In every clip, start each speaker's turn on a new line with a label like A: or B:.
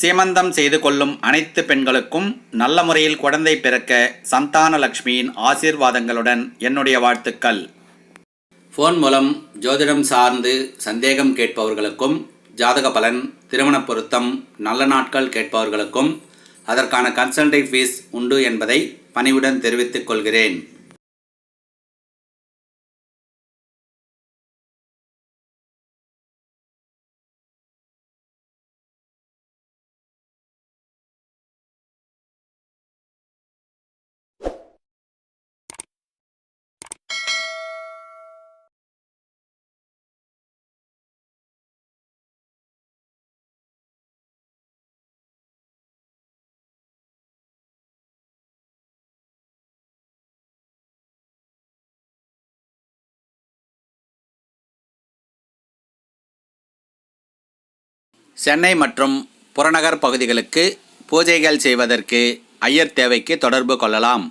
A: சீமந்தம் செய்து கொள்ளும் அனைத்து பெண்களுக்கும் நல்ல முறையில் குழந்தை பிறக்க சந்தான லக்ஷ்மியின் ஆசீர்வாதங்களுடன் என்னுடைய வாழ்த்துக்கள். ஃபோன் மூலம் ஜோதிடம் சார்ந்து சந்தேகம் கேட்பவர்களுக்கும் ஜாதக பலன் திருமண பொருத்தம் நல்ல நாட்கள் கேட்பவர்களுக்கும் அதற்கான கன்சல்டேட் ஃபீஸ் உண்டு என்பதை பணிவுடன் தெரிவித்துக் கொள்கிறேன். சென்னை மற்றும் புறநகர் பகுதிகளுக்கு பூஜைகள் செய்வதற்கு ஐயர் தேவைக்கு தொடர்பு கொள்ளலாம்.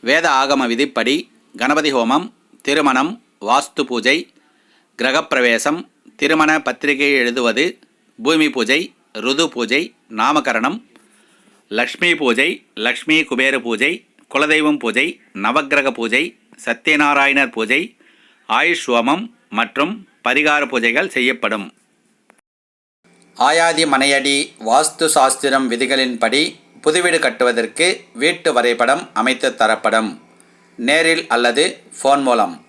A: வேத ஆகம விதிப்படி கணபதி ஹோமம் திருமணம் வாஸ்து பூஜை கிரகப்பிரவேசம் திருமண பத்திரிகை எழுதுவது பூமி பூஜை ருது பூஜை நாமகரணம் லக்ஷ்மி பூஜை லக்ஷ்மி குபேர பூஜை குலதெய்வம் பூஜை நவக்கிரக பூஜை சத்யநாராயணர் பூஜை ஆயுஷ் ஹோமம் மற்றும் பரிகார பூஜைகள் செய்யப்படும். ஆயாதி மனையடி வாஸ்து சாஸ்திரம் விதிகளின்படி புதுவீடு கட்டுவதற்கு வீட்டு வரைபடம் அமைத்து தரப்படும். நேரில் அல்லது ஃபோன் மூலம்.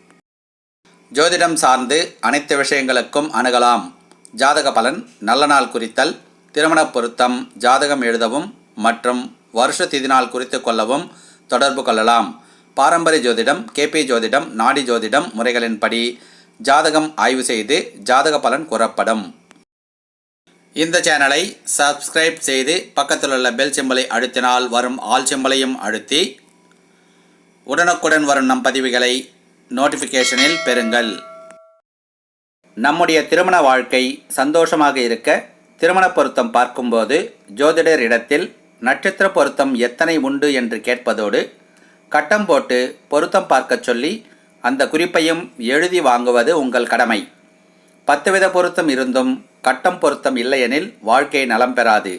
A: ஜோதிடம் சார்ந்து அனைத்து விஷயங்களுக்கும் அணுகலாம். ஜாதக பலன் நல்ல நாள் குறித்தல் திருமணப் பொருத்தம் ஜாதகம் எழுதவும் மற்றும் வருஷ திதி நாள் குறித்து கொள்ளவும் தொடர்பு கொள்ளலாம். பாரம்பரிய ஜோதிடம் கேபி ஜோதிடம் நாடி ஜோதிடம் முறைகளின்படி ஜாதகம் ஆய்வு செய்து ஜாதக பலன் கூறப்படும். இந்த சேனலை சப்ஸ்கிரைப் செய்து பக்கத்தில் உள்ள பெல் சிம்பலை அழுத்தினால் வரும் ஆல் சிம்பலையும் அழுத்தி உடனுக்குடன் வரும் நம் பதிவுகளை நோட்டிஃபிகேஷனில் பெறுங்கள். நம்முடைய திருமண வாழ்க்கை சந்தோஷமாக இருக்க திருமண பொருத்தம் பார்க்கும்போது ஜோதிடர் இடத்தில் நட்சத்திர பொருத்தம் எத்தனை உண்டு என்று கேட்பதோடு கட்டம் போட்டு பொருத்தம் பார்க்கச் சொல்லி அந்த குறிப்பையும் எழுதி வாங்குவது உங்கள் கடமை. பத்து வித பொருத்தம் இருந்தும் கட்டம் பொருத்தம் இல்லையெனில் வாழ்க்கை நலம் பெறாது.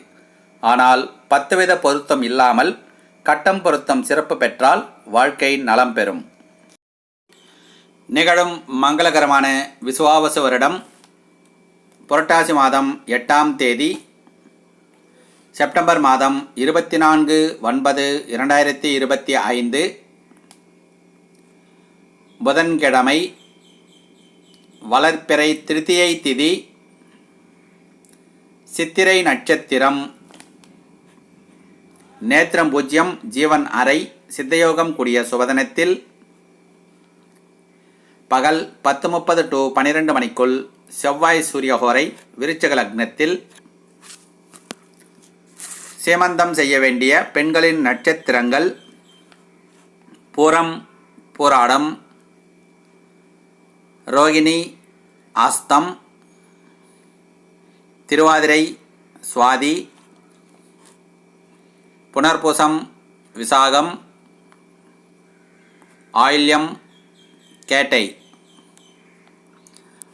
A: ஆனால் பத்து வித பொருத்தம் இல்லாமல் கட்டம் பொருத்தம் சிறப்பு பெற்றால் வாழ்க்கை நலம் பெறும். நிகழும் மங்களகரமான விசுவாவசு வருடம் புரட்டாசி மாதம் எட்டாம் தேதி செப்டம்பர் மாதம் இருபத்தி நான்கு ஒன்பது இரண்டாயிரத்தி இருபத்தி ஐந்து புதன்கிழமை வளர்ப்பிறை திருத்தியை திதி சித்திரை நட்சத்திரம். நேத்திரம் பூஜ்யம் ஜீவன் அறை சித்தயோகம் கூடிய சுபதனத்தில் பகல் பத்து முப்பது டு பன்னிரெண்டு மணிக்குள் செவ்வாய் சூரியஹோரை விருச்சக லக்னத்தில் சேமந்தம் செய்ய வேண்டிய பெண்களின் நட்சத்திரங்கள் பூரம் போராடம் ரோகிணி ஆஸ்தம் திருவாதிரை சுவாதி புனர்பூசம் விசாகம் ஆயில்யம் கேட்டை.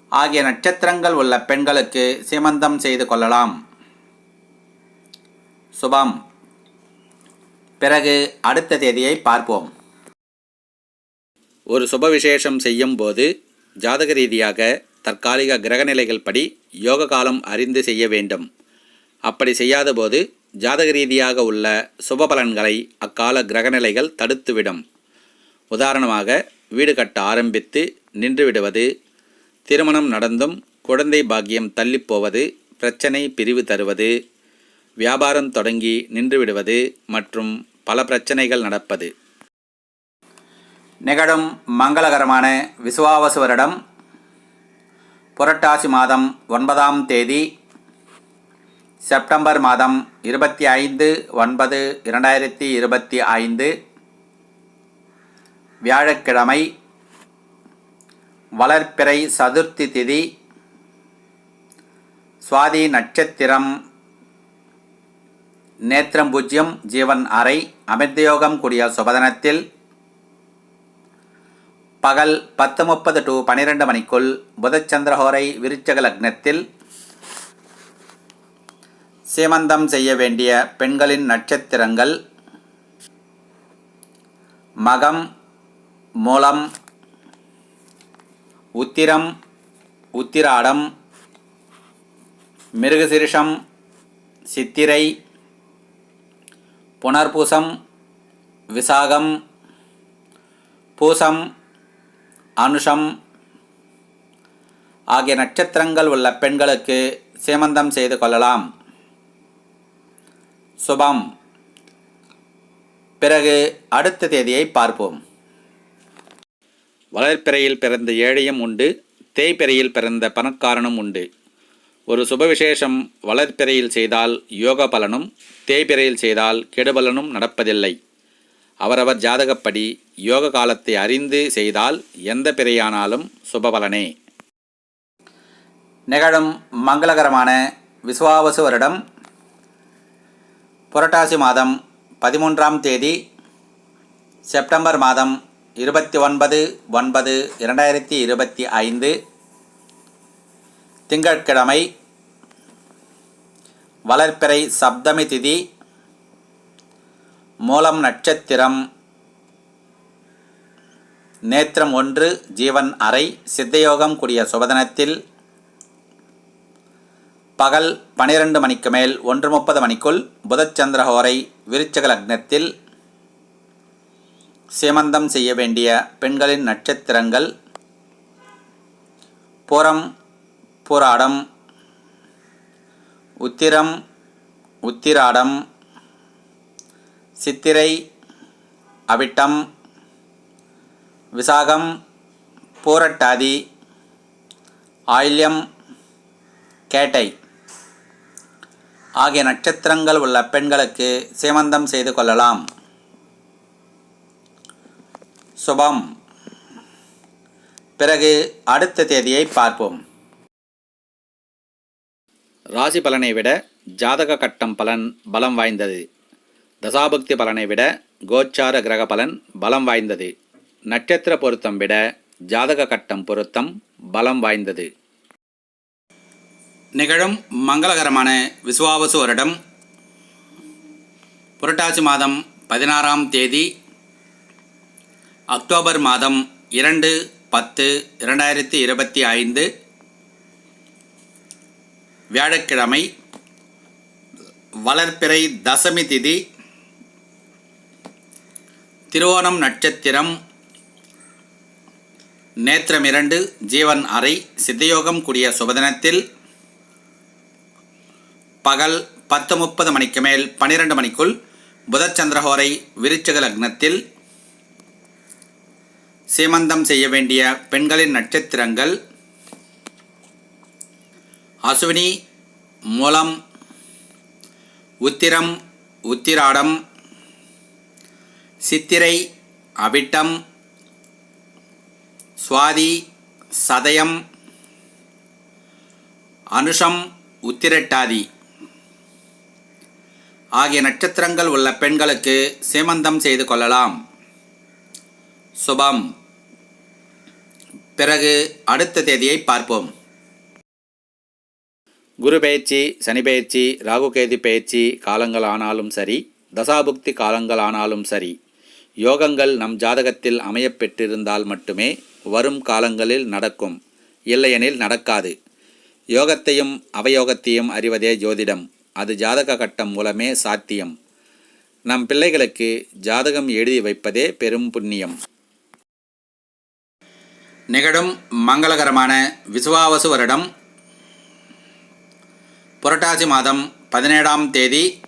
A: ஆகிய நட்சத்திரங்கள் உள்ள பெண்களுக்கு சீமந்தம் செய்து கொள்ளலாம். சுபம். பிறகு அடுத்த தேதியை பார்ப்போம். ஒரு சுப விசேஷம் செய்யும் போது ஜாதக ரீதியாக தற்காலிக கிரகநிலைகள் படி யோக காலம் அறிந்து செய்ய வேண்டும். அப்படி செய்யாதபோது ஜாதக ரீதியாக உள்ள சுப பலன்களை அக்கால கிரகநிலைகள் தடுத்துவிடும். உதாரணமாக வீடு கட்ட ஆரம்பித்து நின்றுவிடுவது திருமணம் நடந்தும் குழந்தை பாக்கியம் தள்ளிப்போவது பிரச்சனை பிரிவு தருவது வியாபாரம் தொடங்கி நின்றுவிடுவது மற்றும் பல பிரச்சனைகள் நடப்பது. நிகழும் மங்களகரமான விசுவாவசு வருடம் புரட்டாசி மாதம் ஒன்பதாம் தேதி செப்டம்பர் மாதம் இருபத்தி ஐந்து ஒன்பது இரண்டாயிரத்தி இருபத்தி ஐந்து வியாழக்கிழமை வளர்ப்பிறை சதுர்த்தி திதி சுவாதி நட்சத்திரம் நேத்திரம் பூஜ்யம் ஜீவன் அறை அமிர்தயோகம் கூடிய சுபதனத்தில் பகல் பத்து முப்பது டு பனிரெண்டு மணிக்குள் புதச்சந்திரஹோரை விருச்சக லக்னத்தில் சீமந்தம் செய்ய வேண்டிய பெண்களின் நட்சத்திரங்கள் மகம் மூலம் உத்திரம் உத்திராடம் மிருகசிரிஷம் சித்திரை புனர்பூசம் விசாகம் பூசம் அனுஷம். ஆகிய நட்சத்திரங்கள் உள்ள பெண்களுக்கு சேமந்தம் செய்து கொள்ளலாம். சுபம். பிறகு அடுத்த தேதியை பார்ப்போம். வளர்ப்பிறையில் பிறந்த ஏழையும் உண்டு தேய்பிறையில் பிறந்த பணக்காரனும் உண்டு. ஒரு சுபவிசேஷம் வளர்ப்பிறையில் செய்தால் யோக பலனும் தேய்பிறையில் செய்தால் கெடுபலனும் நடப்பதில்லை. அவரவர் ஜாதகப்படி யோக காலத்தை அறிந்து செய்தால் எந்த பிறையானாலும் சுபபலனே. நிகழும் மங்களகரமான விசுவாவசு வருடம் புரட்டாசி மாதம் பதிமூன்றாம் தேதி செப்டம்பர் மாதம் இருபத்தி ஒன்பது ஒன்பது இரண்டாயிரத்தி இருபத்தி ஐந்து திங்கட்கிழமை வளர்ப்பிறை சப்தமி திதி மூலம் நட்சத்திரம் நேத்திரம் ஒன்று ஜீவன் அறை சித்தயோகம் கூடிய சுபதனத்தில் பகல் பனிரெண்டு மணிக்கு மேல் ஒன்று முப்பது மணிக்குள் புதச்சந்திரஹோரை விருச்சக லக்னத்தில் சீமந்தம் செய்ய வேண்டிய பெண்களின் நட்சத்திரங்கள் புறம் பூராடம் உத்திரம் உத்திராடம் சித்திரை அவிட்டம் விசாகம் பூரட்டாதி ஆயில்யம் கேட்டை ஆகிய நட்சத்திரங்கள் உள்ள பெண்களுக்கு சீமந்தம் செய்து கொள்ளலாம். சுபம். பிறகு அடுத்த தேதியை பார்ப்போம். ராசி பலனை விட ஜாதக கட்டம் பலன் பலம் வாய்ந்தது. தசாபக்தி பலனை விட கோச்சார கிரக பலன் பலம் வாய்ந்தது. நட்சத்திர பொருத்தம் விட ஜாதக கட்டம் பொருத்தம் பலம் வாய்ந்தது. நிகழும் மங்களகரமான விசுவாவசு வருடம் புரட்டாசி மாதம் பதினாறாம் தேதி அக்டோபர் மாதம் இரண்டு பத்து இரண்டாயிரத்தி இருபத்தி ஐந்து வியாழக்கிழமை வளர்ப்பிறை தசமி திதி திருவோணம் நட்சத்திரம் நேத்திரம் இரண்டு ஜீவன் அறை சித்தயோகம் கூடிய சுபதினத்தில் பகல் பத்து முப்பது மணிக்கு மேல் பனிரெண்டு மணிக்குள் புதச்சந்திரஹோரை விருச்சக லக்னத்தில் சீமந்தம் செய்ய வேண்டிய பெண்களின் நட்சத்திரங்கள் அசுவினி மூலம் உத்திரம் உத்திராடம் சித்திரை அவிட்டம் சுவாதி சதயம் அனுஷம் உத்திரட்டாதி. ஆகிய நட்சத்திரங்கள் உள்ள பெண்களுக்கு சீமந்தம் செய்து கொள்ளலாம். சுபம். பிறகு அடுத்த தேதியை பார்ப்போம். குரு பயிற்சி சனி பயிற்சி ராகுகேது பயிற்சி காலங்கள் ஆனாலும் சரி தசாபுக்தி காலங்கள் ஆனாலும் சரி. யோகங்கள் நம் ஜாதகத்தில் அமையப்பெற்றிருந்தால் மட்டுமே வரும் காலங்களில் நடக்கும் இல்லையெனில் நடக்காது. யோகத்தையும் அவயோகத்தையும் அறிவதே ஜோதிடம். அது ஜாதக கட்டம் மூலமே சாத்தியம். நம் பிள்ளைகளுக்கு ஜாதகம் எழுதி வைப்பதே பெரும் புண்ணியம். நிகழும் மங்களகரமான விசுவாவசு வருடம் புரட்டாசி மாதம் பதினேழாம் தேதி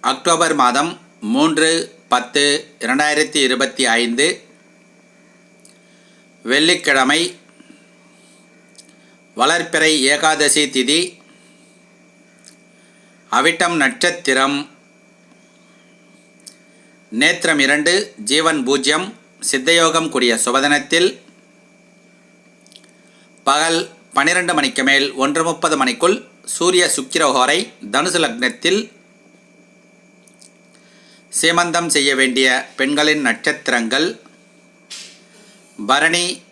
A: அக்டோபர் மாதம் மூன்று பத்து இரண்டாயிரத்தி இருபத்தி ஐந்து வெள்ளிக்கிழமை வளர்ப்பிறை ஏகாதசி திதி அவிட்டம் நட்சத்திரம். நேத்திரம் இரண்டு ஜீவன் பூஜ்யம் சித்தயோகம் கூடிய சுபதனத்தில் பகல் பனிரெண்டு மணிக்கு மேல் ஒன்று முப்பது மணிக்குள் சூரிய சுக்கிரஹோரை தனுசு லக்னத்தில் சீமந்தம் செய்ய வேண்டிய பெண்களின் நட்சத்திரங்கள். பரணி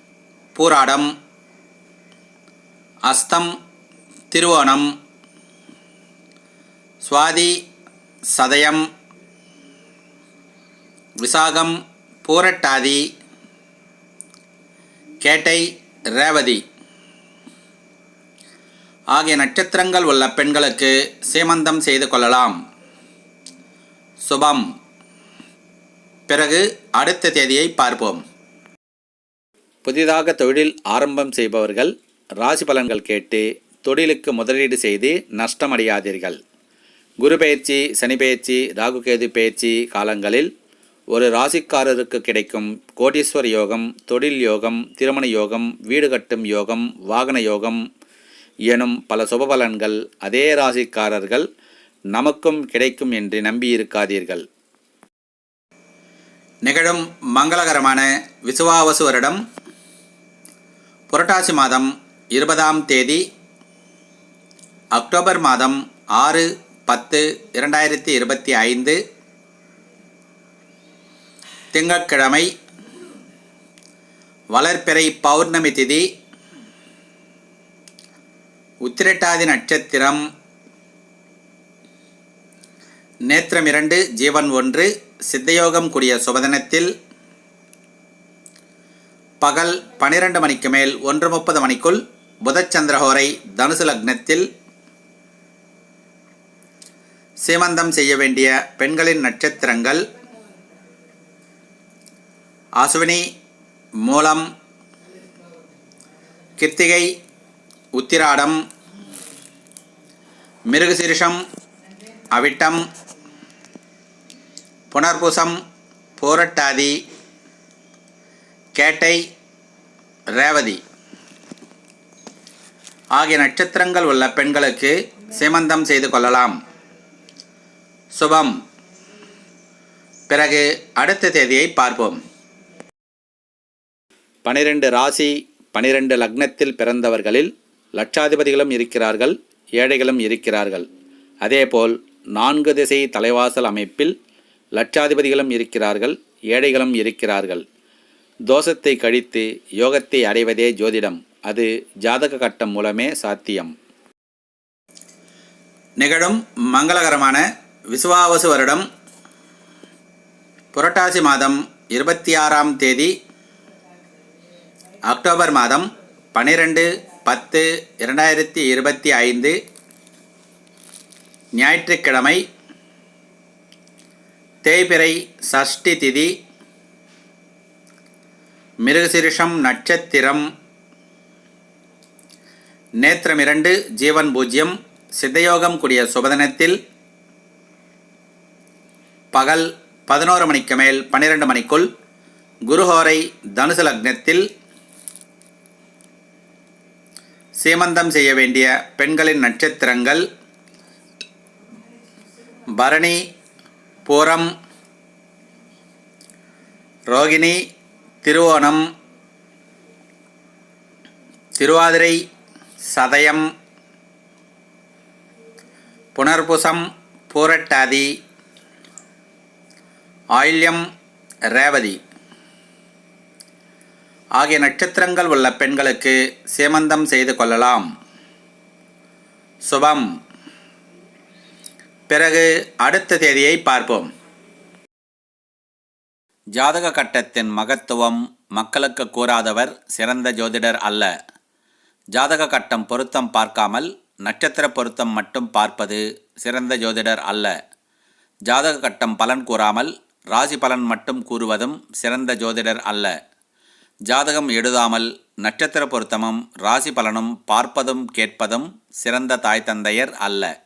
A: பூராடம் அஸ்தம் திருவோணம் சுவாதி சதயம் விசாகம் பூரட்டாதி கேட்டை ரேவதி. ஆகிய நட்சத்திரங்கள் உள்ள பெண்களுக்கு சீமந்தம் செய்து கொள்ளலாம். சுபம். பிறகு அடுத்த தேதியை பார்ப்போம். புதிதாக தொழில் ஆரம்பம் செய்பவர்கள் ராசி பலன்கள் கேட்டு தொழிலுக்கு முதலீடு செய்து நஷ்டமடையாதீர்கள். குரு பயிற்சி சனி பயிற்சி ராகுகேது பயிற்சி காலங்களில் ஒரு ராசிக்காரருக்கு கிடைக்கும் கோடீஸ்வர யோகம் தொழில் யோகம் திருமண யோகம் வீடு கட்டும் யோகம் வாகன யோகம் எனும் பல சுபபலன்கள் அதே ராசிக்காரர்கள் நமக்கும் கிடைக்கும் என்று நம்பியிருக்காதீர்கள். நிகழும் மங்களகரமான விசுவாவசு வருடம் புரட்டாசி மாதம் இருபதாம் தேதி அக்டோபர் மாதம் ஆறு பத்து இரண்டாயிரத்தி இருபத்தி ஐந்து திங்கட்கிழமை வளர்ப்பிறை பௌர்ணமி திதி உத்திரட்டாதி நட்சத்திரம் நேத்திரம் இரண்டு ஜீவன் ஒன்று சித்தயோகம் கூடிய சுபதினத்தில் பகல் பனிரெண்டு மணிக்கு மேல் ஒன்று முப்பது மணிக்குள் புதச்சந்திரஹோரை தனுசு லக்னத்தில் சீமந்தம் செய்ய வேண்டிய பெண்களின் நட்சத்திரங்கள் அசுவினி மூலம் கிருத்திகை உத்திராடம் மிருகசீரிஷம் அவிட்டம் புனர்பூசம் பூரட்டாதி கேட்டை ரேவதி. ஆகிய நட்சத்திரங்கள் உள்ள பெண்களுக்கு சீமந்தம் செய்து கொள்ளலாம். சுபம். பிறகு அடுத்த தேதியை பார்ப்போம். பனிரெண்டு ராசி பனிரெண்டு லக்னத்தில் பிறந்தவர்களில் லட்சாதிபதிகளும் இருக்கிறார்கள் ஏழைகளும் இருக்கிறார்கள். அதேபோல் நான்கு திசை தலைவாசல் அமைப்பில் லட்சாதிபதிகளும் இருக்கிறார்கள் ஏழைகளும் இருக்கிறார்கள். தோஷத்தை கழித்து யோகத்தை அடைவதே ஜோதிடம். அது ஜாதக கட்டம் மூலமே சாத்தியம். நிகழும் மங்களகரமான விசுவாவசு வருடம் புரட்டாசி மாதம் இருபத்தி ஆறாம் தேதி அக்டோபர் மாதம் பன்னிரெண்டு பத்து இரண்டாயிரத்தி இருபத்தி ஐந்து ஞாயிற்றுக்கிழமை தேய்பிறை சஷ்டி திதி மிருகசிரிஷம் நட்சத்திரம். நேத்திரம் இரண்டு ஜீவன் பூஜ்யம் சித்தயோகம் கூடிய சுபதனத்தில் பகல் பதினோரு மணிக்கு மேல் பன்னிரண்டு மணிக்குள் குருஹோரை தனுசு லக்னத்தில் சீமந்தம் செய்ய வேண்டிய பெண்களின் நட்சத்திரங்கள் பரணி பூரம். ரோகிணி திருவோணம். திருவாதிரை சதயம். புனர்புசம் பூரட்டாதி. ஆயில்யம் ரேவதி. ஆகிய நட்சத்திரங்கள் உள்ள பெண்களுக்கு சேமந்தம் செய்து கொள்ளலாம். சுபம். பிறகு அடுத்த தேதியை பார்ப்போம். ஜாதக கட்டத்தின் மகத்துவம் மக்களுக்கு கூறாதவர் சிறந்த ஜோதிடர் அல்ல. ஜாதக கட்டம் பொருத்தம் பார்க்காமல் நட்சத்திர பொருத்தம் மட்டும் பார்ப்பது சிறந்த ஜோதிடர் அல்ல. ஜாதக கட்டம் பலன் கூறாமல் ராசி பலன் மட்டும் கூறுவதும் சிறந்த ஜோதிடர் அல்ல. ஜாதகம் எழுதாமல் நட்சத்திர பொருத்தமும் ராசி பலனும் பார்ப்பதும் கேட்பதும் சிறந்த தாய் தந்தையர் அல்ல.